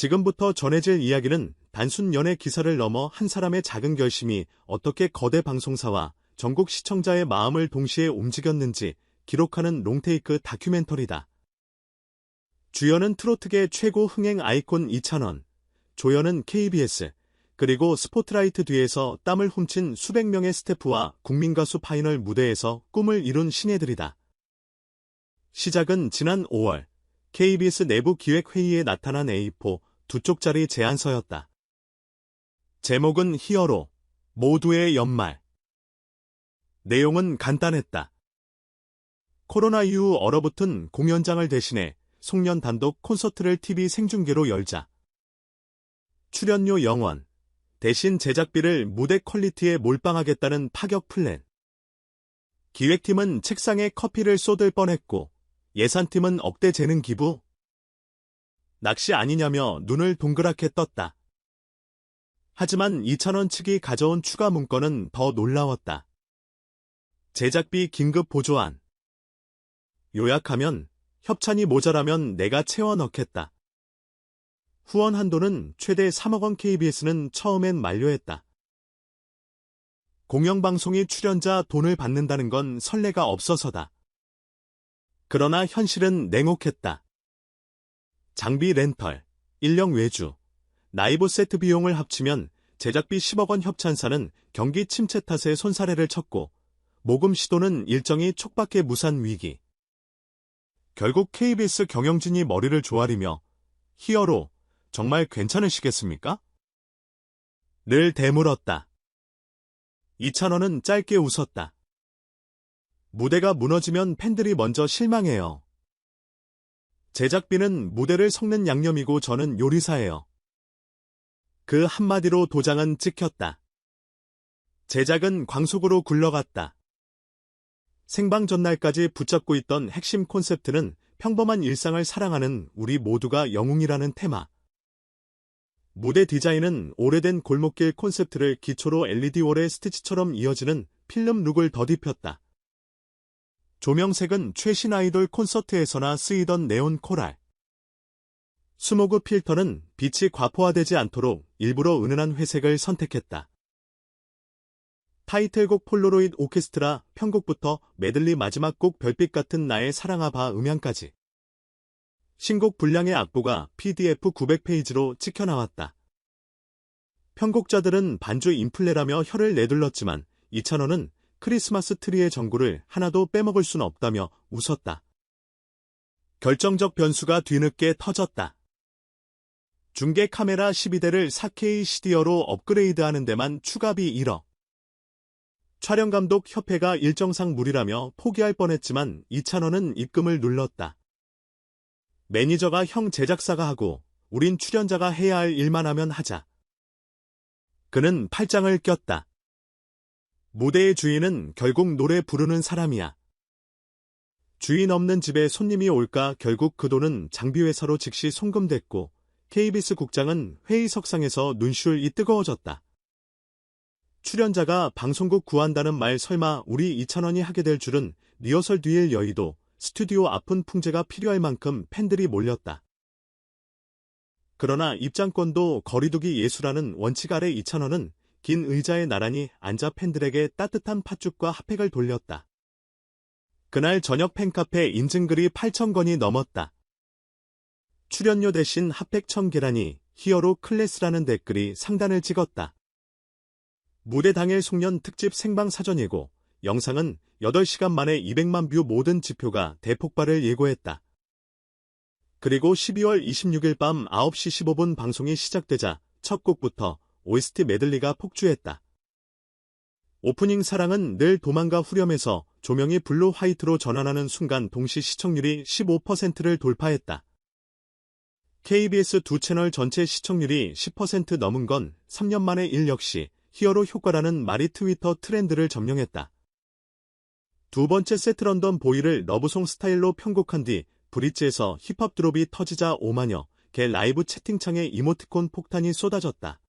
지금부터 전해질 이야기는 단순 연애 기사를 넘어 한 사람의 작은 결심이 어떻게 거대 방송사와 전국 시청자의 마음을 동시에 움직였는지 기록하는 롱테이크 다큐멘터리다. 주연은 트로트계 최고 흥행 아이콘 이찬원, 조연은 KBS, 그리고 스포트라이트 뒤에서 땀을 훔친 수백 명의 스태프와 국민가수 파이널 무대에서 꿈을 이룬 신예들이다. 시작은 지난 5월 KBS 내부 기획회의에 나타난 A4 두 쪽짜리 제안서였다. 제목은 히어로, 모두의 연말. 내용은 간단했다. 코로나 이후 얼어붙은 공연장을 대신해 송년 단독 콘서트를 TV 생중계로 열자. 출연료 영원, 대신 제작비를 무대 퀄리티에 몰빵하겠다는 파격 플랜. 기획팀은 책상에 커피를 쏟을 뻔했고 예산팀은 억대 재능 기부. 낚시 아니냐며 눈을 동그랗게 떴다. 하지만 이찬원 측이 가져온 추가 문건은 더 놀라웠다. 제작비 긴급 보조안. 요약하면 협찬이 모자라면 내가 채워 넣겠다. 후원 한도는 최대 3억 원 KBS는 처음엔 만료했다. 공영방송이 출연자 돈을 받는다는 건 설레가 없어서다. 그러나 현실은 냉혹했다. 장비 렌털, 인력 외주, 라이브 세트 비용을 합치면 제작비 10억 원 협찬사는 경기 침체 탓에 손사래를 쳤고 모금 시도는 일정이 촉박해 무산 위기. 결국 KBS 경영진이 머리를 조아리며 히어로 정말 괜찮으시겠습니까? 늘 대물었다. 이찬원은 짧게 웃었다. 무대가 무너지면 팬들이 먼저 실망해요. 제작비는 무대를 섞는 양념이고 저는 요리사예요. 그 한마디로 도장은 찍혔다. 제작은 광속으로 굴러갔다. 생방 전날까지 붙잡고 있던 핵심 콘셉트는 평범한 일상을 사랑하는 우리 모두가 영웅이라는 테마. 무대 디자인은 오래된 골목길 콘셉트를 기초로 LED월의 스티치처럼 이어지는 필름 룩을 덧입혔다. 조명색은 최신 아이돌 콘서트에서나 쓰이던 네온 코랄. 스모그 필터는 빛이 과포화되지 않도록 일부러 은은한 회색을 선택했다. 타이틀곡 폴로로이드 오케스트라 편곡부터 메들리 마지막 곡 별빛 같은 나의 사랑아바 음향까지. 신곡 분량의 악보가 PDF 900페이지로 찍혀 나왔다. 편곡자들은 반주 인플레라며 혀를 내둘렀지만 이찬원은 크리스마스 트리의 전구를 하나도 빼먹을 순 없다며 웃었다. 결정적 변수가 뒤늦게 터졌다. 중계 카메라 12대를 4K CD어로 업그레이드하는 데만 추가비 1억. 촬영감독 협회가 일정상 무리라며 포기할 뻔했지만 이찬원은 입금을 눌렀다. 매니저가 형 제작사가 하고 우린 출연자가 해야 할 일만 하면 하자. 그는 팔짱을 꼈다. 무대의 주인은 결국 노래 부르는 사람이야. 주인 없는 집에 손님이 올까 결국 그 돈은 장비회사로 즉시 송금됐고 KBS 국장은 회의석상에서 눈시울이 뜨거워졌다. 출연자가 방송국 구한다는 말 설마 우리 이찬원이 하게 될 줄은 리허설 뒤일 여의도 스튜디오 앞은 풍제가 필요할 만큼 팬들이 몰렸다. 그러나 입장권도 거리두기 예수라는 원칙 아래 이찬원은 긴 의자에 나란히 앉아 팬들에게 따뜻한 팥죽과 핫팩을 돌렸다. 그날 저녁 팬카페 인증글이 8,000건이 넘었다. 출연료 대신 핫팩 청계란이 히어로 클래스라는 댓글이 상단을 찍었다. 무대 당일 송년 특집 생방 사전 예고, 영상은 8시간 만에 200만 뷰 모든 지표가 대폭발을 예고했다. 그리고 12월 26일 밤 9시 15분 방송이 시작되자 첫 곡부터 OST 메들리가 폭주했다. 오프닝 사랑은 늘 도망가 후렴에서 조명이 블루 화이트로 전환하는 순간 동시 시청률이 15%를 돌파했다. KBS 두 채널 전체 시청률이 10% 넘은 건 3년 만의 일 역시 히어로 효과라는 말이 트위터 트렌드를 점령했다. 두 번째 세트 런던 보이를 러브송 스타일로 편곡한 뒤 브릿지에서 힙합 드롭이 터지자 오만여 개 라이브 채팅창에 이모티콘 폭탄이 쏟아졌다.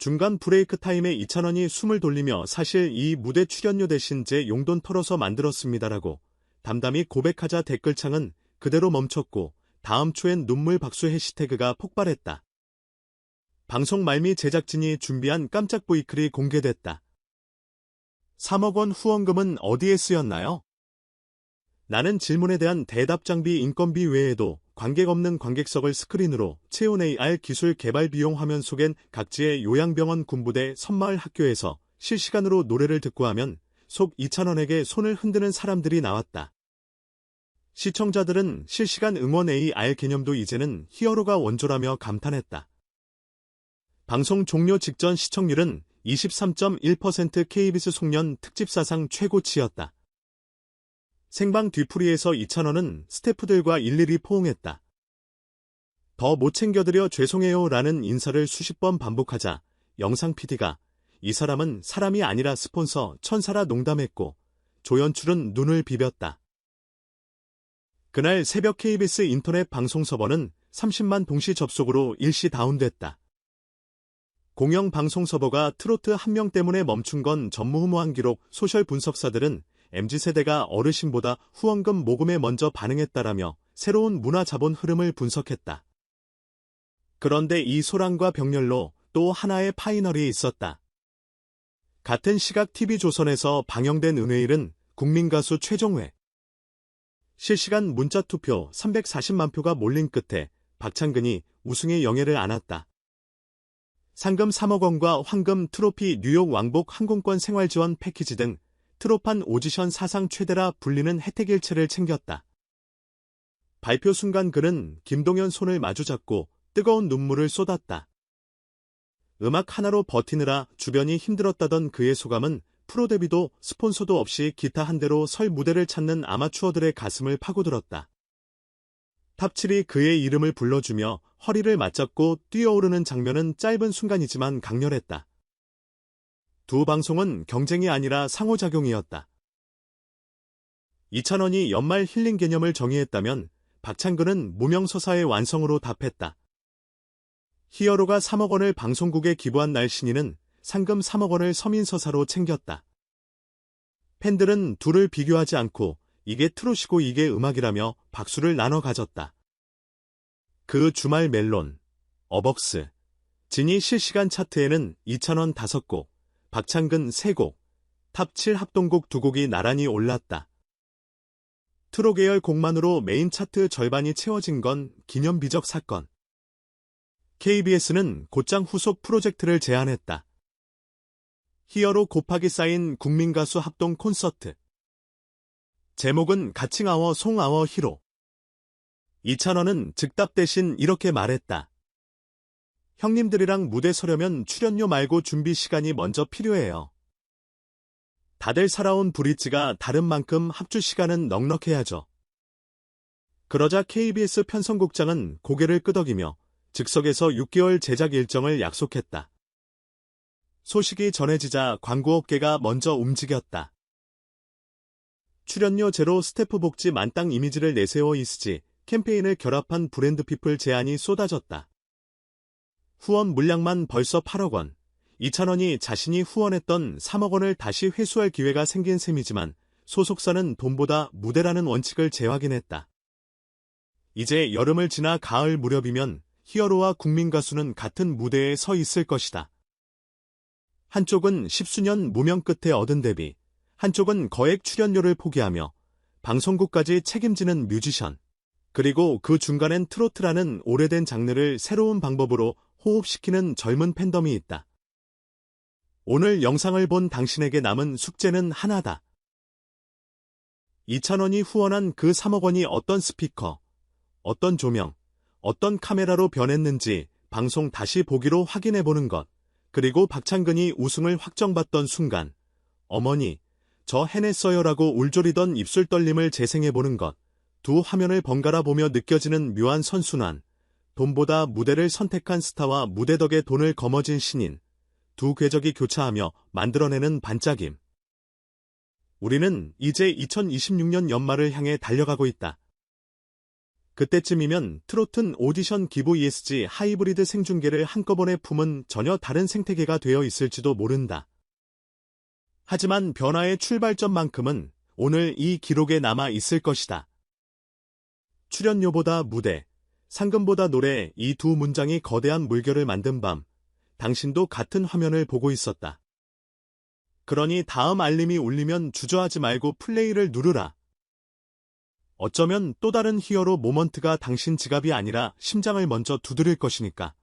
중간 브레이크 타임에 이찬원이 숨을 돌리며 사실 이 무대 출연료 대신 제 용돈 털어서 만들었습니다라고 담담히 고백하자 댓글창은 그대로 멈췄고 다음 초엔 눈물 박수 해시태그가 폭발했다. 방송 말미 제작진이 준비한 깜짝 보이클이 공개됐다. 3억 원 후원금은 어디에 쓰였나요? 나는 질문에 대한 대답 장비 인건비 외에도 관객 없는 관객석을 스크린으로 채운 AR 기술 개발 비용 화면 속엔 각지의 요양병원 군부대 선마을 학교에서 실시간으로 노래를 듣고 하면 속 2,000원에게 손을 흔드는 사람들이 나왔다. 시청자들은 실시간 응원 AR 개념도 이제는 히어로가 원조라며 감탄했다. 방송 종료 직전 시청률은 23.1% KBS 송년 특집 사상 최고치였다. 생방 뒤풀이에서 2,000원은 스태프들과 일일이 포옹했다. 더 못 챙겨드려 죄송해요 라는 인사를 수십 번 반복하자 영상 PD가 이 사람은 사람이 아니라 스폰서 천사라 농담했고 조연출은 눈을 비볐다. 그날 새벽 KBS 인터넷 방송 서버는 30만 동시 접속으로 일시 다운됐다. 공영 방송 서버가 트로트 한 명 때문에 멈춘 건 전무후무한 기록 소셜 분석사들은 MZ세대가 어르신보다 후원금 모금에 먼저 반응했다라며 새로운 문화 자본 흐름을 분석했다. 그런데 이 소란과 병렬로 또 하나의 파이널이 있었다. 같은 시각 TV조선에서 방영된 은회일은 국민가수 최종회. 실시간 문자 투표 340만 표가 몰린 끝에 박창근이 우승의 영예를 안았다. 상금 3억 원과 황금 트로피 뉴욕 왕복 항공권 생활지원 패키지 등 트로판 오디션 사상 최대라 불리는 혜택 일체를 챙겼다. 발표 순간 그는 김동현 손을 마주잡고 뜨거운 눈물을 쏟았다. 음악 하나로 버티느라 주변이 힘들었다던 그의 소감은 프로 데뷔도 스폰서도 없이 기타 한 대로 설 무대를 찾는 아마추어들의 가슴을 파고들었다. 탑7이 그의 이름을 불러주며 허리를 맞잡고 뛰어오르는 장면은 짧은 순간이지만 강렬했다. 두 방송은 경쟁이 아니라 상호작용이었다. 2,000원이 연말 힐링 개념을 정의했다면 박창근은 무명서사의 완성으로 답했다. 히어로가 3억 원을 방송국에 기부한 날 신인은 상금 3억 원을 서민서사로 챙겼다. 팬들은 둘을 비교하지 않고 이게 트롯이고 이게 음악이라며 박수를 나눠 가졌다. 그 주말 멜론, 어벅스, 진이 실시간 차트에는 2,000원 5곡, 박창근 3곡, 탑 7 합동곡 2곡이 나란히 올랐다. 트로 계열 곡만으로 메인 차트 절반이 채워진 건 기념비적 사건. KBS는 곧장 후속 프로젝트를 제안했다. 히어로 곱하기 쌓인 국민가수 합동 콘서트. 제목은 가칭아워 송아워 히로. 이찬원은 즉답 대신 이렇게 말했다. 형님들이랑 무대 서려면 출연료 말고 준비 시간이 먼저 필요해요. 다들 살아온 브릿지가 다른 만큼 합주 시간은 넉넉해야죠. 그러자 KBS 편성국장은 고개를 끄덕이며 즉석에서 6개월 제작 일정을 약속했다. 소식이 전해지자 광고업계가 먼저 움직였다. 출연료 제로 스태프 복지 만땅 이미지를 내세워 있으지 캠페인을 결합한 브랜드 피플 제안이 쏟아졌다. 후원 물량만 벌써 8억 원. 2천 원이 자신이 후원했던 3억 원을 다시 회수할 기회가 생긴 셈이지만 소속사는 돈보다 무대라는 원칙을 재확인했다. 이제 여름을 지나 가을 무렵이면 히어로와 국민 가수는 같은 무대에 서 있을 것이다. 한쪽은 십수년 무명 끝에 얻은 데뷔, 한쪽은 거액 출연료를 포기하며 방송국까지 책임지는 뮤지션. 그리고 그 중간엔 트로트라는 오래된 장르를 새로운 방법으로 호흡시키는 젊은 팬덤이 있다. 오늘 영상을 본 당신에게 남은 숙제는 하나다. 2,000원이 후원한 그 3억 원이 어떤 스피커, 어떤 조명, 어떤 카메라로 변했는지 방송 다시 보기로 확인해 보는 것. 그리고 박창근이 우승을 확정받던 순간, 어머니, 저 해냈어요라고 울졸이던 입술 떨림을 재생해 보는 것. 두 화면을 번갈아 보며 느껴지는 묘한 선순환. 돈보다 무대를 선택한 스타와 무대 덕에 돈을 거머쥔 신인. 두 궤적이 교차하며 만들어내는 반짝임. 우리는 이제 2026년 연말을 향해 달려가고 있다. 그때쯤이면 트로튼 오디션 기부 ESG 하이브리드 생중계를 한꺼번에 품은 전혀 다른 생태계가 되어 있을지도 모른다. 하지만 변화의 출발점만큼은 오늘 이 기록에 남아 있을 것이다. 출연료보다 무대, 상금보다 노래 이 두 문장이 거대한 물결을 만든 밤, 당신도 같은 화면을 보고 있었다. 그러니 다음 알림이 울리면 주저하지 말고 플레이를 누르라. 어쩌면 또 다른 히어로 모먼트가 당신 지갑이 아니라 심장을 먼저 두드릴 것이니까.